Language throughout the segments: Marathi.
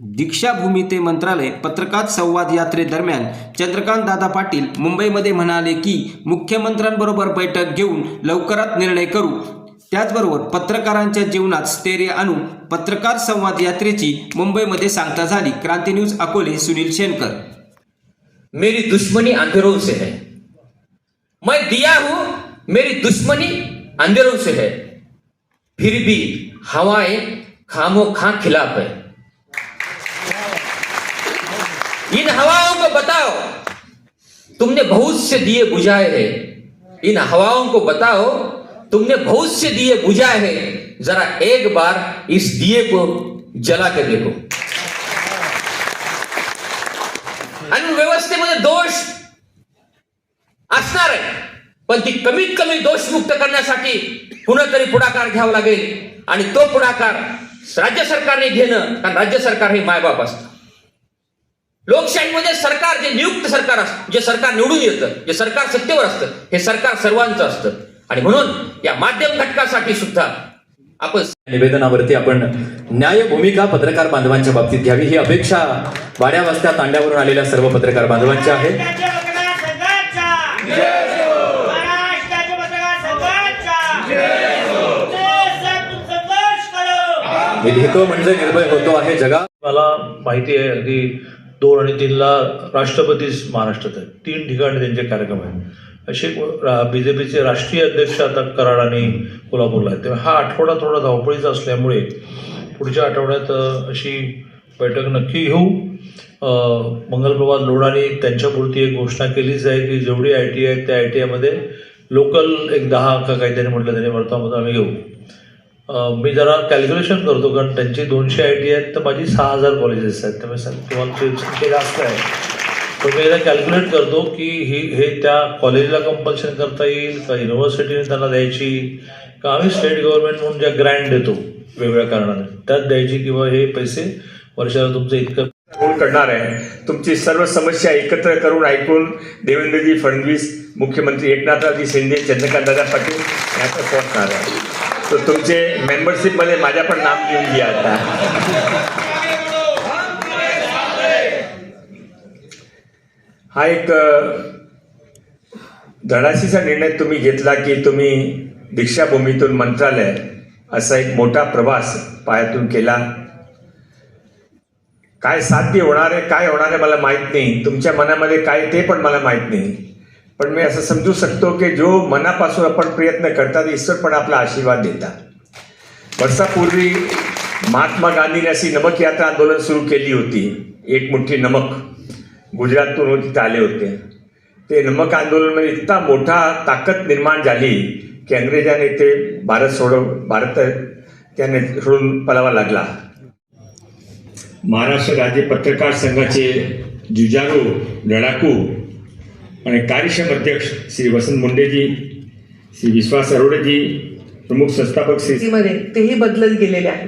दीक्षाभूमी ते मंत्रालय पत्रकार संवाद यात्रेदरम्यान चंद्रकांत दादा पाटील मुंबईमध्ये म्हणाले की मुख्यमंत्र्यांबरोबर बैठक घेऊन लवकरात निर्णय करू. त्याचबरोबर पत्रकारांच्या जीवनात स्थैर्य आणू पत्रकार संवाद यात्रेची मुंबईमध्ये सांगता झाली. क्रांती न्यूज अकोले सुनील शेनकर मेरी दुश्मनी अंधेरों से है। मैं दिया हूं मेरी दुश्मनी अंधेरों से है। फिर भी हवाएं खामो खां खिलाफ है इन हवाओं को बताओ। तुमने बहुत से दिए बुझाए हैं। इन हवाओं को बताओ। तुमने बहुत से दिए बुझाए हैं। जरा एक बार इस दिए को जला के देखो। आणि व्यवस्थेमध्ये दोष असणार आहे। पण ती कमीत कमी दोषमुक्त करण्यासाठी कुणातरी पुढाकार घ्यावा लागेल आणि तो पुढाकार राज्य सरकारने घेणं कारण राज्य सरकार हे मायबाप असतं. लोकशाहीमध्ये सरकार जे नियुक्त सरकार असतं जे सरकार निवडून येतं जे सरकार सत्तेवर असतं हे सरकार सर्वांचं असतं. आणि म्हणून या माध्यम घटकासाठी सुद्धा आपण निवेदनावरती आपण न्याय भूमिका पत्रकार बांधवांच्या बाबतीत घ्यावी. ही अपेक्षा वाड्या वस्त्या तांड्यावरून आलेल्या सर्व पत्रकार बांधवांची आहे. मी लिहितो म्हणजे निर्भय होतो आहे जगा. मला माहिती आहे अगदी दोन आणि तीनला राष्ट्रपतीच महाराष्ट्रात आहेत. तीन ठिकाणी त्यांचे कार्यक्रम आहेत. असे बी जे पीचे राष्ट्रीय अध्यक्ष आता कराड आणि कोल्हापूरला आहेत. तेव्हा हा आठवडा थोडा धावपळीचा असल्यामुळे पुढच्या आठवड्यात अशी बैठक नक्की घेऊ. मंगलप्रभात लोढानी त्यांच्यापुरती एक घोषणा केलीच आहे की जेवढी आय टी आहेत त्या आय टी आयमध्ये लोकल एक दहा का काहीतरी म्हटलं त्यांनी वर्तमानात आम्ही घेऊ. मी जरा कॅल्क्युलेशन करतो कारण त्यांची दोनशे आय टी आहेत तर माझी सहा हजार कॉलेजेस आहेत. त्यामुळे सं- तुम्हाला ते संख्या जास्त आहे. तर मी एकदा कॅल्क्युलेट करतो की ही हे त्या कॉलेजला कंपल्शन करता येईल का युनिव्हर्सिटीने त्यांना द्यायची का आम्ही स्टेट गव्हर्नमेंट म्हणून ज्या ग्रँट देतो वेगवेगळ्या कारणाने त्यात द्यायची किंवा हे पैसे वर्षाला तुमचं इतकं करणार आहे. तुमची सर्व समस्या एकत्र करून ऐकून देवेंद्रजी फडणवीस मुख्यमंत्री एकनाथरावजी शिंदे चंद्रकांतदादा पाटील याचं पोहोचणार आहे. तर तुमचे मेंबरशिपमध्ये माझ्या पण नाम लिहून घ्या आता. हा एक धडाशीचा निर्णय तुम्ही घेतला की तुम्ही दीक्षाभूमीतून मंत्रालय असा एक मोठा प्रवास पायातून केला. काय साध्य होणार आहे काय होणार आहे मला माहीत नाही. तुमच्या मनामध्ये काय ते पण मला माहीत नाही. पण मी असं समजू शकतो की जो मनापासून आपण प्रयत्न करतात ईश्वर पण आपला आशीर्वाद देतात. वर्षापूर्वी महात्मा गांधीने अशी नमक यात्रा आंदोलन सुरू केली होती. एक मुठ्ठी नमक गुजराततून तिथे आले होते. ते नमक आंदोलनामध्ये इतका मोठा ताकद निर्माण झाली की अंग्रेजांनी ते भारत सोड भारत त्याने सोडून पलावा लागला. महाराष्ट्र राज्य पत्रकार संघाचे जुजारू लढाकू आणि कार्यक्षम अध्यक्ष श्री वसंत मुंडेजी श्री विश्वास अरोडेजी प्रमुख संस्थापक श्री मध्ये तेही बदलत गेलेले आहे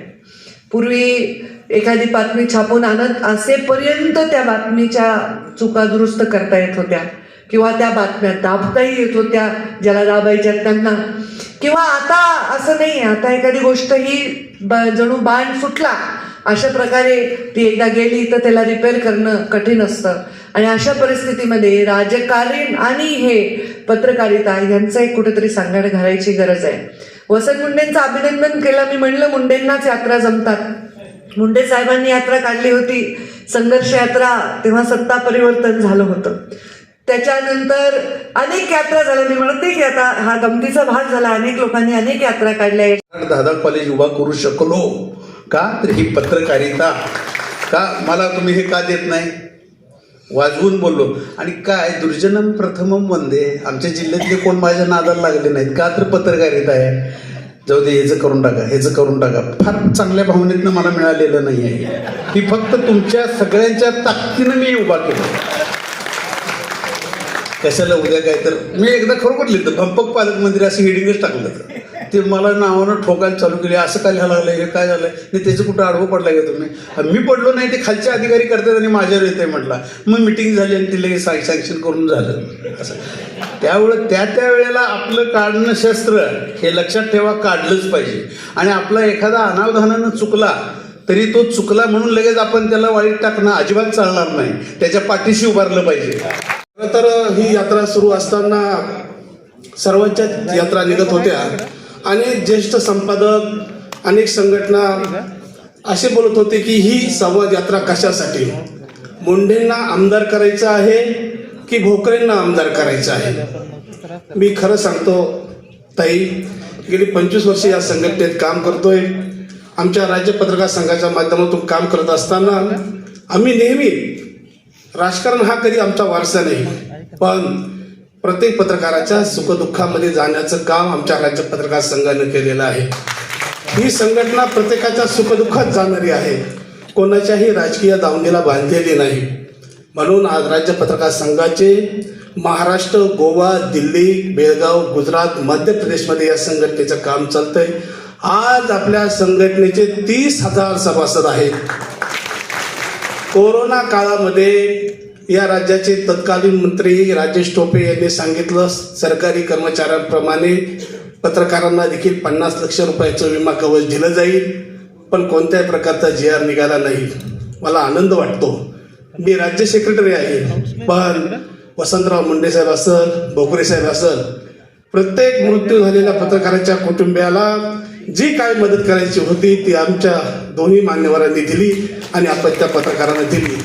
पूर्वी एखादी बातमी छापून आणत असेपर्यंत त्या बातमीच्या चुका दुरुस्त करता येत होत्या किंवा त्या बातम्या दाबताही येत होत्या ज्याला दाबायच्या त्यांना. किंवा आता असं नाही आता एखादी गोष्ट ही ब- जणू बाण सुटला अशा प्रकारे ती एकदा गेली तर त्याला रिपेअर करणं कठीण असतं. आणि अशा परिस्थितीमध्ये राजकारण आणि हे पत्रकारिता यांचं एक कुठेतरी सांगड घालायची गरज आहे. वसंत मुंडेंचं अभिनंदन केलं. मी म्हणलं मुंडेंनाच यात्रा जमतात. मुंडे साहेबांनी यात्रा काढली होती. संघर्ष यात्रा तेव्हा सत्ता परिवर्तन झालं होतं. त्याच्यानंतर अनेक यात्रा झाल्या. मी म्हणत नाही की आता हा गमतीचा भाग झाला. अनेक लोकांनी अनेक यात्रा काढल्या. दादा कॉलेज उभा करू शकलो का? तर ही पत्रकारिता का? मला तुम्ही हे का देत नाही? वाजवून बोललो. आणि काय दुर्जनम प्रथमम वंदे. आमच्या जिल्ह्यातले कोण माझ्या नादाला लागले नाहीत? का तर पत्रकारिता आहे. जाऊ दे ह्याचं करून टाका ह्याचं करून टाका. फार चांगल्या भावनेतनं मला मिळालेलं नाही आहे. ही फक्त तुमच्या सगळ्यांच्या ताकदीनं मी उभा केलं. कशाला उद्या काय तर मी एकदा खरोखर लिहिलं भंपक पालकमंत्री असं हिडिंगच टाकलं तर. ते मला नावानं ठोकायला चालू केले. असं काय झालं लागलं हे काय झालं नाही त्याचं कुठं आडवं पडला का तुम्ही? मी पडलो नाही ते खालचे अधिकारी करतात आणि माझ्यावर येते म्हटला. मग मिटिंग झाली आणि ते लगेच सँक्शन करून झालं. असं. त्यावेळेस त्या त्या वेळेला आपलं काढणं शस्त्र हे लक्षात ठेवा काढलंच पाहिजे. आणि आपला एखादा अनावधानानं चुकला तरी तो चुकला म्हणून लगेच आपण त्याला वाईट टाकणं अजिबात चालणार नाही. त्याच्या पाठीशी उभारलं पाहिजे. खरं तर ही यात्रा सुरू असताना सर्वांच्याच यात्रा निघत होत्या. अनेक ज्येष्ठ संपादक अनेक संघटना असे बोलत होते की ही संवाद यात्रा कशासाठी? मुंढेंना आमदार करायचं आहे की भोकरेंना आमदार करायचं आहे? मी खरं सांगतो ताई गेली पंचवीस वर्षे या संघटनेत काम करतोय. आमच्या राज्य पत्रकार संघाच्या माध्यमातून काम करत असताना आम्ही नेहमी राजकारण हा कधी आमचा वारसा नाही पण प्रत्येक पत्रकाराच्या सुखदुःखामध्ये जाण्याचं काम आमच्या राज्य पत्रकार संघानं केलेलं आहे. ही संघटना प्रत्येकाच्या सुखदुःखात जाणारी आहे. कोणाच्याही राजकीय दावणीला बांधलेली नाही. म्हणून आज राज्य पत्रकार संघाचे महाराष्ट्र गोवा दिल्ली बेळगाव गुजरात मध्य प्रदेशमध्ये या संघटनेचं काम चालतंय. आज आपल्या संघटनेचे तीस हजार सभासद आहेत. कोरोना काळामध्ये या राज्याचे तत्कालीन मंत्री राजेश टोपे यांनी सांगितलं सरकारी कर्मचाऱ्यांप्रमाणे पत्रकारांना देखील पन्नास लक्ष रुपयाचं विमा कवच दिलं जाईल पण कोणत्याही प्रकारचा जी आर निघाला नाही. मला आनंद वाटतो. मी राज्य सेक्रेटरी आहे. पण वसंतराव मुंडे साहेब असल भोकरे साहेब असल प्रत्येक मृत्यू झालेल्या पत्रकाराच्या कुटुंबियाला जी काय मदत करायची होती ती आमच्या दोन्ही मान्यवरांनी दिली आणि आपण त्या पत्रकारांना दिली.